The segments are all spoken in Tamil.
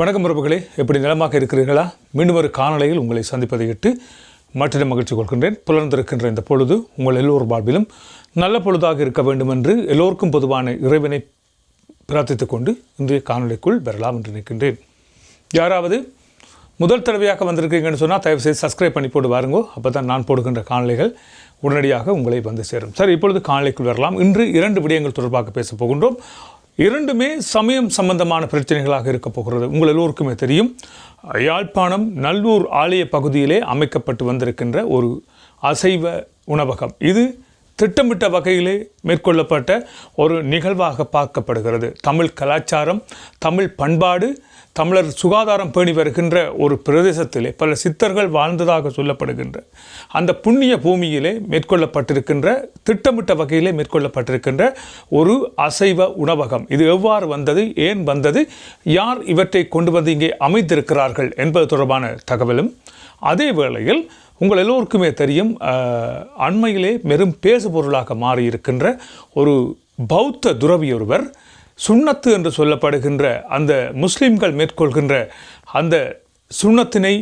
வணக்கம் உறவுகளே எப்படி நிலமாக இருக்கிறீர்களா? மீண்டும் ஒரு காணொளியில் உங்களை சந்திப்பதை இட்டு மற்றொரு மகிழ்ச்சி கொள்கின்றேன். புலர்ந்திருக்கின்ற இந்த பொழுது உங்கள் எல்லோர் வாழ்விலும் நல்ல பொழுதாக இருக்க வேண்டும் என்று எல்லோருக்கும் பொதுவான இறைவனை பிரார்த்தித்துக் கொண்டு இன்றைய காணொலிக்குள் வரலாம் என்று நிற்கின்றேன் யாராவது முதல் தடவையாக வந்திருக்கீங்கன்னு சொன்னால் தயவு செய்து சப்ஸ்கிரைப் பண்ணி போட்டு வாருங்கோ. அப்போ தான் நான் போடுகின்ற காணொலிகள் உடனடியாக உங்களை வந்து சேரும். சரி இப்பொழுது காணொலிக்குள் வரலாம். இன்று இரண்டு விடயங்கள் தொடர்பாக பேசப் போகின்றோம். இரண்டுமே சமயம் சம்பந்தமான பிரச்சனைகளாக இருக்க போகிறது. உங்கள் எல்லோருக்குமே தெரியும். யாழ்ப்பாணம் நல்லூர் ஆலய பகுதியிலே அமைக்கப்பட்டு வந்திருக்கின்ற ஒரு அசைவ உணவகம். இது திட்டமிட்ட வகையிலே மேற்கொள்ளப்பட்ட ஒரு நிகழ்வாக பார்க்கப்படுகிறது. தமிழ் கலாச்சாரம் தமிழ் பண்பாடு தமிழர் சுகாதாரம் பேணி வருகின்ற ஒரு பிரதேசத்திலே பல சித்தர்கள் வாழ்ந்ததாக சொல்லப்படுகின்ற அந்த புண்ணிய பூமியிலே மேற்கொள்ளப்பட்டிருக்கின்ற திட்டமிட்ட வகையிலே மேற்கொள்ளப்பட்டிருக்கின்ற ஒரு அசைவ உணவகம். இது எவ்வாறு வந்தது ஏன் வந்தது யார் இவற்றை கொண்டு வந்து இங்கே அமைத்திருக்கிறார்கள் என்பது தொடர்பான தகவலும் அதே வேளையில் உங்கள் எல்லோருக்குமே தெரியும் அண்மையிலே பெரும் பேசு பொருளாக மாறியிருக்கின்ற ஒரு பௌத்த துறவி ஒருவர் சுண்ணத்து என்று சொல்லப்படுகின்ற அந்த முஸ்லீம்கள் மேற்கொள்கின்ற அந்த சுண்ணத்தினை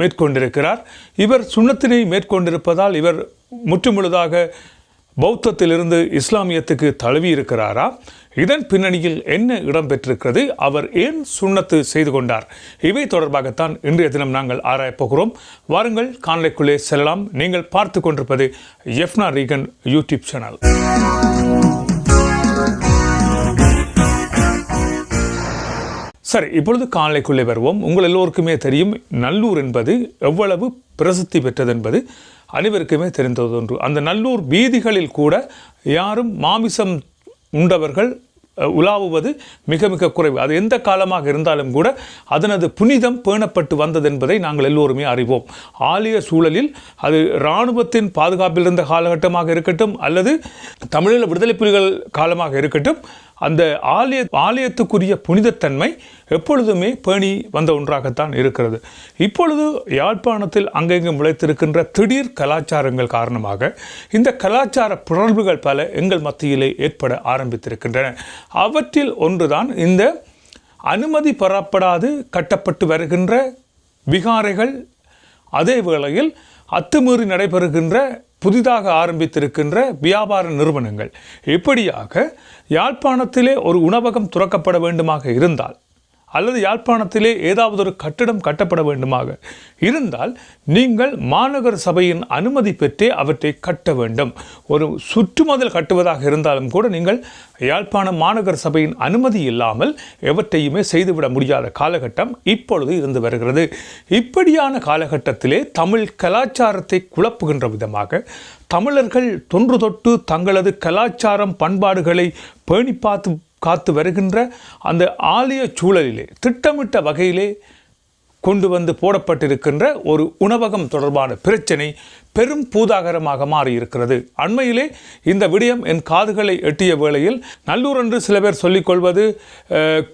மேற்கொண்டிருக்கிறார். இவர் சுண்ணத்தினை மேற்கொண்டிருப்பதால் இவர் முற்றுமுழுதாக பௌத்தத்திலிருந்து இஸ்லாமியத்துக்கு தழுவி இருக்கிறாரா இதன் பின்னணியில் என்ன இடம் பெற்றிருக்கிறது அவர் ஏன் சுண்ணத்து செய்து கொண்டார்? இவை தொடர்பாகத்தான் இன்றைய தினம் நாங்கள் ஆராயப்போகிறோம் வாருங்கள் காணலைக்குள்ளே செல்லலாம். நீங்கள் பார்த்து கொண்டிருப்பது எஃப்னா ரீகன் யூடியூப் சேனல். சரி இப்பொழுது காலைக்குள்ளே வருவோம். உங்கள் எல்லோருக்குமே தெரியும் நல்லூர் என்பது எவ்வளவு பிரசித்தி பெற்றது என்பது அனைவருக்குமே தெரிந்தது ஒன்று. அந்த நல்லூர் வீதிகளில் கூட யாரும் மாமிசம் உண்டவர்கள் உலாவுவது மிக மிக குறைவு. அது எந்த காலமாக இருந்தாலும் கூட அதனது புனிதம் பேணப்பட்டு வந்தது என்பதை நாங்கள் எல்லோருமே அறிவோம். ஆலய சூழலில் அது இராணுவத்தின் பாதுகாப்பில் இருந்த காலகட்டமாக இருக்கட்டும் அல்லது தமிழீழ விடுதலை புலிகள் காலமாக இருக்கட்டும் அந்த ஆலய ஆலயத்துக்குரிய புனிதத்தன்மை எப்பொழுதுமே பேணி வந்த ஒன்றாகத்தான் இருக்கிறது. இப்பொழுது யாழ்ப்பாணத்தில் அங்கெங்கும் முளைத்திருக்கின்ற திடீர் கலாச்சாரங்கள் காரணமாக இந்த கலாச்சார புணர்வுகள் பல எங்கள் மத்தியிலே ஏற்பட ஆரம்பித்திருக்கின்றன. அவற்றில் ஒன்றுதான் இந்த அனுமதி பெறப்படாது கட்டப்பட்டு வருகின்ற விகாரைகள். அதே வேளையில் அத்துமீறி நடைபெறுகின்ற புதிதாக ஆரம்பித்திருக்கின்ற வியாபார நிறுவனங்கள். இப்படியாக யாழ்ப்பாணத்திலே ஒரு உணவகம் துறக்கப்பட வேண்டுமாக இருந்தால் அல்லது யாழ்ப்பாணத்திலே ஏதாவது ஒரு கட்டிடம் கட்டப்பட வேண்டுமாக இருந்தால் நீங்கள் மாநகர சபையின் அனுமதி பெற்றே அவற்றை கட்ட வேண்டும். ஒரு சுற்றுமதில் கட்டுவதாக இருந்தாலும் கூட நீங்கள் யாழ்ப்பாணம் மாநகர சபையின் அனுமதி இல்லாமல் எவற்றையுமே செய்துவிட முடியாத காலகட்டம் இப்பொழுது இருந்து வருகிறது. இப்படியான காலகட்டத்திலே தமிழ் கலாச்சாரத்தை குழப்புகின்ற விதமாக தமிழர்கள் தொன்று தொட்டு தங்களது கலாச்சாரம் பண்பாடுகளை பேணி பார்த்து காத்து வருகின்ற அந்த ஆலய சூழலிலே திட்டமிட்ட வகையிலே கொண்டு வந்து போடப்பட்டிருக்கின்ற ஒரு உணவகம் தொடர்பான பிரச்சனை பெரும் பூதாகரமாக மாறியிருக்கிறது. அண்மையிலே இந்த விடயம் என் காதுகளை எட்டிய வேளையில் நல்லூர் என்று சில பேர் சொல்லிக்கொள்வது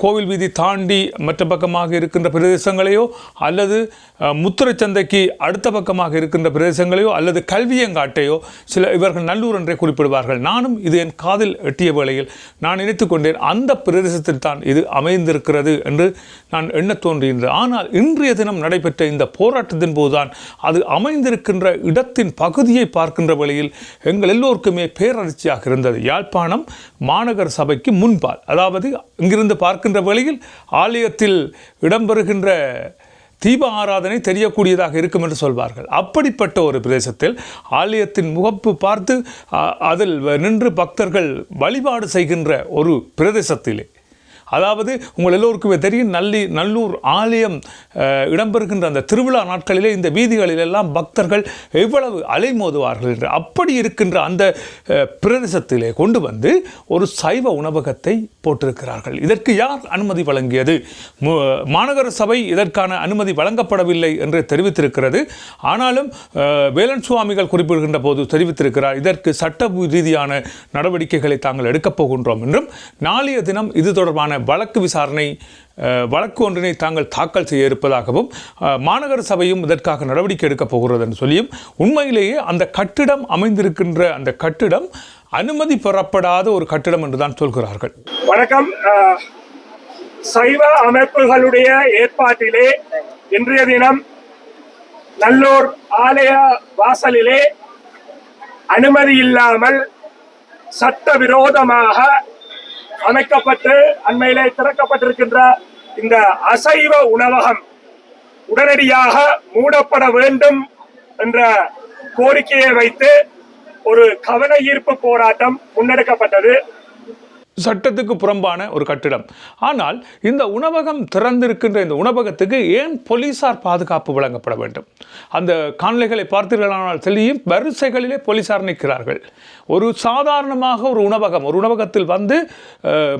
கோவில் வீதி தாண்டி மற்ற பக்கமாக இருக்கின்ற பிரதேசங்களையோ அல்லது அஹ், முத்திரச்சந்தைக்கு அடுத்த பக்கமாக இருக்கின்ற பிரதேசங்களையோ அல்லது கல்வியங்காட்டையோ சில இவர்கள் நல்லூர் என்றே குறிப்பிடுவார்கள். நானும் இது என் காதில் எட்டிய வேளையில் நான் நினைத்து கொண்டேன் அந்த பிரதேசத்தில் தான் இது அமைந்திருக்கிறது என்று நான் எண்ணத் தோன்றுகின்றது ஆனால் இன்றைய தினம் நடைபெற்ற இந்த போராட்டத்தின் போதுதான் அது அமைந்திருக்கின்ற இடத்தின் பகுதியை பார்க்கின்ற வழியில் எங்கள் எல்லோருக்குமே பேரதிர்ச்சியாக இருந்தது. யாழ்ப்பாணம் மாநகர சபைக்கு முன்பால். அதாவது இங்கிருந்து பார்க்கின்ற வழியில் ஆலயத்தில் இடம்பெறுகின்ற தீப ஆராதனை தெரியக்கூடியதாக இருக்கும் என்று சொல்வார்கள். அப்படிப்பட்ட ஒரு பிரதேசத்தில் ஆலயத்தின் முகப்பு பார்த்து அ- அதில் நின்று பக்தர்கள் வழிபாடு செய்கின்ற ஒரு பிரதேசத்திலே அதாவது உங்கள் எல்லோருக்குமே தெரியும் நல்லி நல்லூர் ஆலயம் இடம்பெறுகின்ற அந்த திருவிழா நாட்களிலே இந்த வீதிகளிலெல்லாம் பக்தர்கள் எவ்வளவு அலைமோதுவார்கள் என்று அப்படி இருக்கின்ற அந்த பிரதேசத்திலே கொண்டு வந்து ஒரு சைவ உணவகத்தை போட்டிருக்கிறார்கள். இதற்கு யார் அனுமதி வழங்கியது? மாநகர சபை இதற்கான அனுமதி வழங்கப்படவில்லை என்று தெரிவித்திருக்கிறது. ஆனாலும் வேலன் சுவாமிகள் குறிப்பிடுகின்ற போது தெரிவித்திருக்கிறார் இதற்கு சட்ட ரீதியான நடவடிக்கைகளை தாங்கள் எடுக்கப் போகின்றோம் என்றும் நாளைய தினம் இது தொடர்பான வழக்கு விசாரணை வழக்கு ஒன்றினை தாங்கள் தாக்கல் செய்ய இருப்பதாகவும் மாநகர சபையும் இதற்காக நடவடிக்கை எடுக்கப் போகிறது என்று சொல்லியும் உண்மையிலேயே அந்த கட்டிடம் அமைந்திருக்கின்ற அந்த கட்டிடம் அனுமதி பெறப்படாத ஒரு கட்டிடம் என்றுதான் சொல்கிறார்கள். வணக்கம். சைவ அமைப்புகளுடைய ஏற்பாட்டிலே இன்றைய தினம் நல்லூர் ஆலய வாசலிலே அனுமதி இல்லாமல் சட்டவிரோதமாக அமைக்கப்பட்டு அண்மையிலே திறக்கப்பட்டிருக்கின்ற இந்த அசைவ உணவகம் உடனடியாக மூடப்பட வேண்டும் என்ற கோரிக்கையை வைத்து ஒரு கவன ஈர்ப்பு போராட்டம் முன்னெடுக்கப்பட்டது. சட்டத்துக்கு புறம்பான ஒரு கட்டிடம். ஆனால் இந்த உணவகம் திறந்திருக்கின்ற இந்த உணவகத்துக்கு ஏன் போலீசார் பாதுகாப்பு வழங்கப்பட வேண்டும்? அந்த காணொலிகளை பார்த்தீர்களானால் தெரியும் வரிசைகளிலே போலீசார் நிற்கிறார்கள். ஒரு சாதாரணமாக ஒரு உணவகம் ஒரு உணவகத்தில் வந்து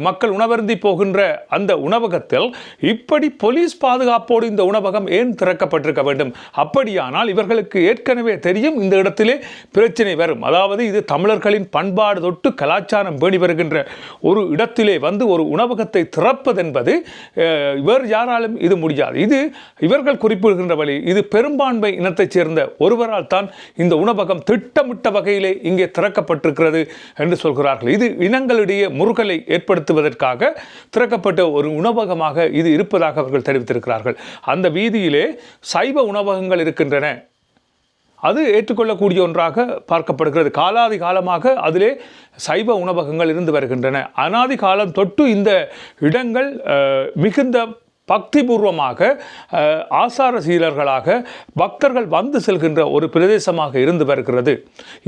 மக்கள் உணவருந்தி போகின்ற அந்த உணவகத்தில் இப்படி போலீஸ் பாதுகாப்போடு இந்த உணவகம் ஏன் திறக்கப்பட்டிருக்க வேண்டும்? அப்படியானால் இவர்களுக்கு ஏற்கனவே தெரியும் இந்த இடத்திலே பிரச்சனை வரும். அதாவது இது தமிழர்களின் பண்பாடு தொட்டு கலாச்சாரம் பேணி வருகின்ற ஒரு இடத்திலே வந்து ஒரு உணவகத்தை திறப்பதென்பது இவர் யாராலும் இது முடியாது. இது இவர்கள் குறிப்பிடுகின்ற வழி இது பெரும்பான்மை இனத்தைச் சேர்ந்த ஒருவரால் தான் இந்த உணவகம் திட்டமிட்ட வகையிலே இங்கே திறக்கப்பட்டிருக்கிறது என்று சொல்கிறார்கள். இது இனங்களிடையே முருகலை ஏற்படுத்துவதற்காக திறக்கப்பட்ட ஒரு உணவகமாக இது இருப்பதாக அவர்கள் தெரிவித்திருக்கிறார்கள். அந்த வீதியிலே சைவ உணவகங்கள் இருக்கின்றன. அது ஏற்றுக்கொள்ளக்கூடிய ஒன்றாக பார்க்கப்படுகிறது. காலாதி காலமாக அதிலே சைவ உணவகங்கள் இருந்து வருகின்றன. அனாதி காலம் தொட்டு இந்த இடங்கள் மிகுந்த பக்திபூர்வமாக ஆசார சீலர்களாக பக்தர்கள் வந்து செல்கின்ற ஒரு பிரதேசமாக இருந்து வருகிறது.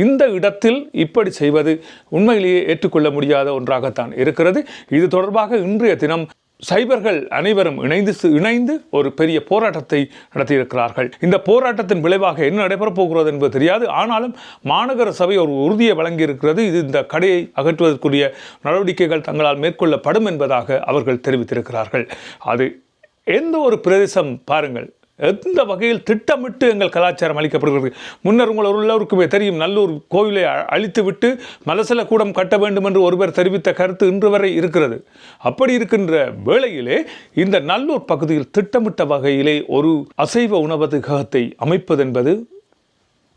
இந்த இடத்தில் இப்படி செய்வது உண்மையிலேயே ஏற்றுக்கொள்ள முடியாத ஒன்றாகத்தான் இருக்கிறது. இது தொடர்பாக இன்றைய தினம் சைபர்கள் அனைவரும் இணைந்து இணைந்து ஒரு பெரிய போராட்டத்தை நடத்தியிருக்கிறார்கள். இந்த போராட்டத்தின் விளைவாக என்ன நடைபெறப் போகிறது என்பது தெரியாது. ஆனாலும் மாநகர சபை ஒரு உறுதியை வழங்கியிருக்கிறது. இது இந்த கடையை அகற்றுவதற்குரிய நடவடிக்கைகள் தங்களால் மேற்கொள்ளப்படும் என்பதாக அவர்கள் தெரிவித்திருக்கிறார்கள். அது எந்த ஒரு பிரதேசம் பாருங்கள். எந்த வகையில் திட்டமிட்டு எங்கள் கலாச்சாரம் அளிக்கப்படுகிறது? முன்னர் உங்கள் எல்லோருக்குமே தெரியும் நல்லூர் கோவிலை அ- அழித்துவிட்டு மலசல கூடம் கட்ட வேண்டும் என்று ஒருவர் தெரிவித்த கருத்து இன்று வரை இருக்கிறது. அப்படி இருக்கின்ற வேளையிலே இந்த நல்லூர் பகுதியில் திட்டமிட்ட வகையிலே ஒரு அசைவ உணவகத்தை அமைப்பதென்பது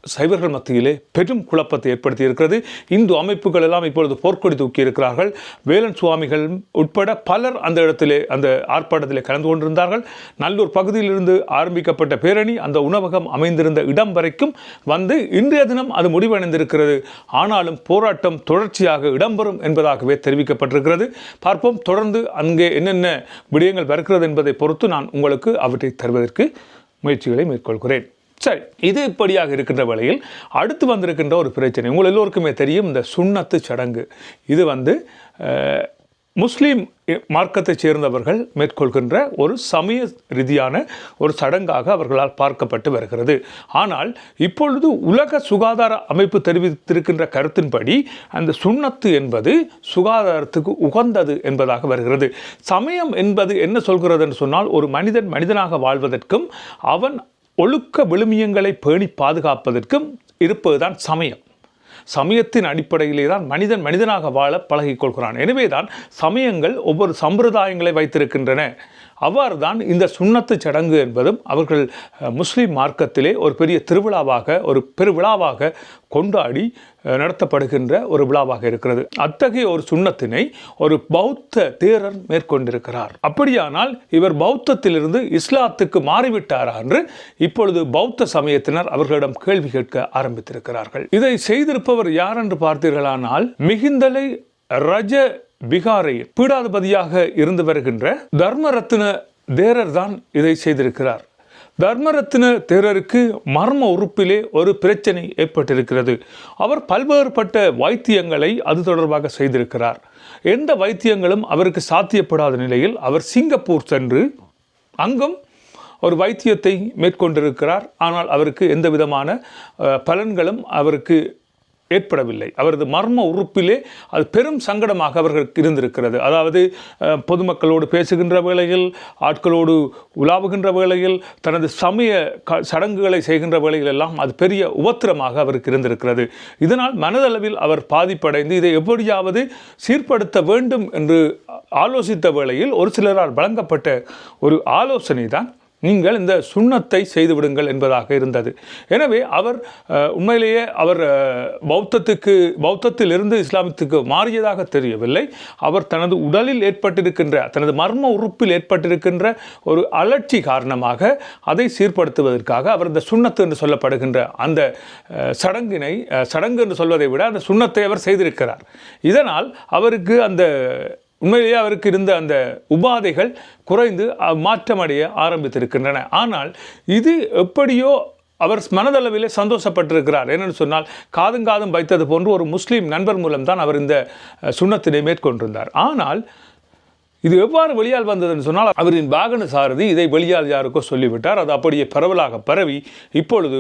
சைவர்கள் மத்தியிலே பெரும் குழப்பத்தை ஏற்படுத்தி இருக்கிறது இந்து அமைப்புகள் எல்லாம் இப்பொழுது போர்க்கொடி தூக்கி இருக்கிறார்கள் வேலன் சுவாமிகள் உட்பட பலர் அந்த இடத்திலே அந்த ஆர்ப்பாட்டத்திலே கலந்து கொண்டிருந்தார்கள். நல்லூர் பகுதியிலிருந்து ஆரம்பிக்கப்பட்ட பேரணி அந்த உணவகம் அமைந்திருந்த இடம் வரைக்கும் வந்து இன்றைய தினம் அது முடிவடைந்திருக்கிறது. ஆனாலும் போராட்டம் தொடர்ச்சியாக இடம்பெறும் என்பதாகவே தெரிவிக்கப்பட்டிருக்கிறது. பார்ப்போம் தொடர்ந்து அங்கே என்னென்ன விடயங்கள் வருகிறது என்பதை பொறுத்து நான் உங்களுக்கு அவற்றை தருவதற்கு முயற்சிகளை மேற்கொள்கிறேன். சரி இது இப்படியாக இருக்கின்ற வேளையில் அடுத்து வந்திருக்கின்ற ஒரு பிரச்சனை. உங்கள் எல்லோருக்குமே தெரியும் இந்த சுண்ணத்து சடங்கு. இது வந்து முஸ்லீம் மார்க்கத்தைச் சேர்ந்தவர்கள் மேற்கொள்கின்ற ஒரு சமய ரீதியான ஒரு சடங்காக அவர்களால் பார்க்கப்பட்டு வருகிறது. ஆனால் இப்பொழுது உலக சுகாதார அமைப்பு தெரிவித்திருக்கின்ற கருத்தின்படி அந்த சுண்ணத்து என்பது சுகாதாரத்துக்கு உகந்தது என்பதாக வருகிறது. சமயம் என்பது என்ன சொல்கிறது என்று சொன்னால் ஒரு மனிதன் மனிதனாக வாழ்வதற்கும் அவன் ஒழுக்க விழுமியங்களை பேணி பாதுகாப்பதற்கும் இருப்பதுதான் சமயம். சமயத்தின் அடிப்படையிலே தான் மனிதன் மனிதனாக வாழ பழகிக்கொள்கிறான் எனவே தான் சமயங்கள் ஒவ்வொரு சம்பிரதாயங்களை வைத்திருக்கின்றன. அவ்வாறு தான் இந்த சுண்ணத்து சடங்கு என்பதும் அவர்கள் முஸ்லீம் மார்க்கத்திலே ஒரு பெரிய திருவிழாவாக ஒரு பெருவிழாவாக கொண்டாடி நடத்தப்படுகின்ற ஒரு விழாவாக இருக்கிறது. அத்தகைய ஒரு சுண்ணத்தினை ஒரு பௌத்த தேரர் மேற்கொண்டிருக்கிறார். அப்படியானால் இவர் பௌத்தத்திலிருந்து இஸ்லாத்துக்கு மாறிவிட்டாரா என்று இப்பொழுது பௌத்த சமயத்தினர் அவர்களிடம் கேள்வி கேட்க ஆரம்பித்திருக்கிறார்கள். இதை செய்திருப்பவர் யார் என்று பார்த்தீர்களானால் மிகுந்தலை ரஜ பீகாரை பீடாதிபதியாக இருந்து வருகின்ற தர்மரத்ன தேரர் தான் இதை செய்திருக்கிறார். தர்மரத்ன தேரருக்கு மர்ம உறுப்பிலே ஒரு பிரச்சனை ஏற்பட்டிருக்கிறது. அவர் பல்வேறுபட்ட வைத்தியங்களை அது தொடர்பாக செய்திருக்கிறார். எந்த வைத்தியங்களும் அவருக்கு சாத்தியப்படாத நிலையில் அவர் சிங்கப்பூர் சென்று அங்கும் ஒரு வைத்தியத்தை மேற்கொண்டிருக்கிறார். ஆனால் அவருக்கு எந்த விதமான பலன்களும் அவருக்கு ஏற்படவில்லை. அவரது மர்ம உறுப்பிலே அது பெரும் சங்கடமாக அவர்களுக்கு இருந்திருக்கிறது. அதாவது பொதுமக்களோடு பேசுகின்ற வேளையில் ஆட்களோடு உலாவுகின்ற வேளையில் தனது சமய க சடங்குகளை செய்கின்ற வேளையில் எல்லாம் அது பெரிய உபத்திரமாக அவருக்கு இருந்திருக்கிறது. இதனால் மனதளவில் அவர் பாதிப்படைந்து இதை எப்படியாவது சீர்படுத்த வேண்டும் என்று ஆலோசித்த வேளையில் ஒரு சிலரால் வழங்கப்பட்ட ஒரு ஆலோசனை தான் நீங்கள் இந்த சுண்ணத்தை செய்து விடுங்கள் என்பதாக இருந்தது. எனவே அவர் உண்மையிலேயே அவர் பௌத்தத்துக்கு பௌத்தத்திலிருந்து இஸ்லாமத்துக்கு மாறியதாக தெரியவில்லை. அவர் தனது உடலில் ஏற்பட்டிருக்கின்ற தனது மர்ம உறுப்பில் ஏற்பட்டிருக்கின்ற ஒரு அலட்சி காரணமாக அதை சீர்படுத்துவதற்காக அவர் இந்த சுண்ணத்து என்று சொல்லப்படுகின்ற அந்த சடங்கினை சடங்கு என்று சொல்வதை விட அந்த சுண்ணத்தை அவர் செய்திருக்கிறார். இதனால் அவருக்கு அந்த உண்மையிலேயே அவருக்கு இருந்த அந்த உபாதைகள் குறைந்து மாற்றமடைய ஆரம்பித்திருக்கின்றன. ஆனால் இது எப்படியோ அவர் மனதளவிலே சந்தோஷப்பட்டிருக்கிறார். என்னென்னு சொன்னால் காதும் காதும் வைத்தது போன்று ஒரு முஸ்லீம் நண்பர் மூலம்தான் அவர் இந்த சுண்ணத்தினை மேற்கொண்டிருந்தார். ஆனால் இது எவ்வாறு வெளியால் வந்ததுன்னு சொன்னால் அவரின் வாகன சாரதி இதை வெளியால் யாருக்கோ சொல்லிவிட்டார். அது அப்படியே பரவலாக பரவி இப்பொழுது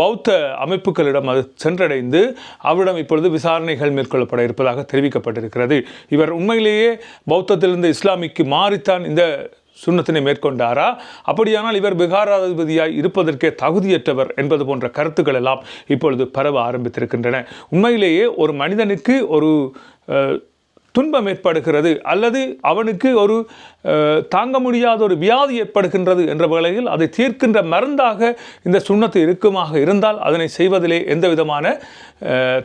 பௌத்த அமைப்புகளிடம் அது சென்றடைந்து அவரிடம் இப்பொழுது விசாரணைகள் மேற்கொள்ளப்பட இருப்பதாக தெரிவிக்கப்பட்டிருக்கிறது. இவர் உண்மையிலேயே பௌத்தத்திலிருந்து இஸ்லாமிக்கு மாறித்தான் இந்த சுண்ணத்தினை மேற்கொண்டாரா? அப்படியானால் இவர் விகாராதிபதியாய் இருப்பதற்கே தகுதியற்றவர் என்பது போன்ற கருத்துக்கள் எல்லாம் இப்பொழுது பரவ ஆரம்பித்திருக்கின்றன. உண்மையிலேயே ஒரு மனிதனுக்கு ஒரு துன்பம் ஏற்படுகிறது அல்லது அவனுக்கு ஒரு தாங்க முடியாத ஒரு வியாதி ஏற்படுகின்றது என்ற வேளையில் அதை தீர்க்கின்ற மருந்தாக இந்த சுண்ணத்து இருக்குமாக இருந்தால் அதனை செய்வதிலே எந்த விதமான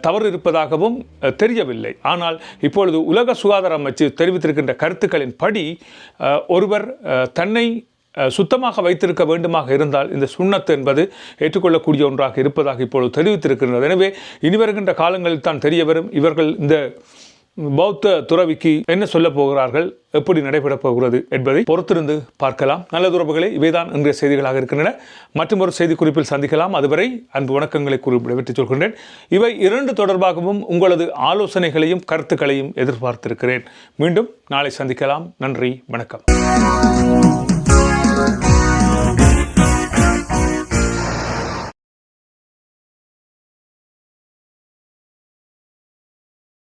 தவறு இருப்பதாகவும் தெரியவில்லை. ஆனால் இப்பொழுது உலக சுகாதார அமைச்சு தெரிவித்திருக்கின்ற கருத்துக்களின் படி ஒருவர் தன்னை சுத்தமாக வைத்திருக்க வேண்டுமாக இருந்தால் இந்த சுண்ணத்து என்பது ஏற்றுக்கொள்ளக்கூடிய ஒன்றாக இருப்பதாக இப்பொழுது தெரிவித்திருக்கின்றது. எனவே இனி வருகின்ற காலங்களில் தான் தெரிய வரும். இவர்கள் இந்த பௌத்த துறவிக்கு என்ன சொல்ல போகிறார்கள்? எப்படி நடைபெறப் போகிறது என்பதை பொறுத்திருந்து பார்க்கலாம். நல்ல உறவுகளே இவைதான் இன்றைய செய்திகளாக இருக்கின்றன. மற்றும் ஒரு செய்தி குறிப்பில் சந்திக்கலாம். அதுவரை அன்பு வணக்கங்களை குறிப்பிடவிட்டுச் சொல்கின்றேன். இவை இரண்டு தொடர்பாகவும் உங்களது ஆலோசனைகளையும் கருத்துக்களையும் எதிர்பார்த்திருக்கிறேன். மீண்டும் நாளை சந்திக்கலாம். நன்றி வணக்கம்.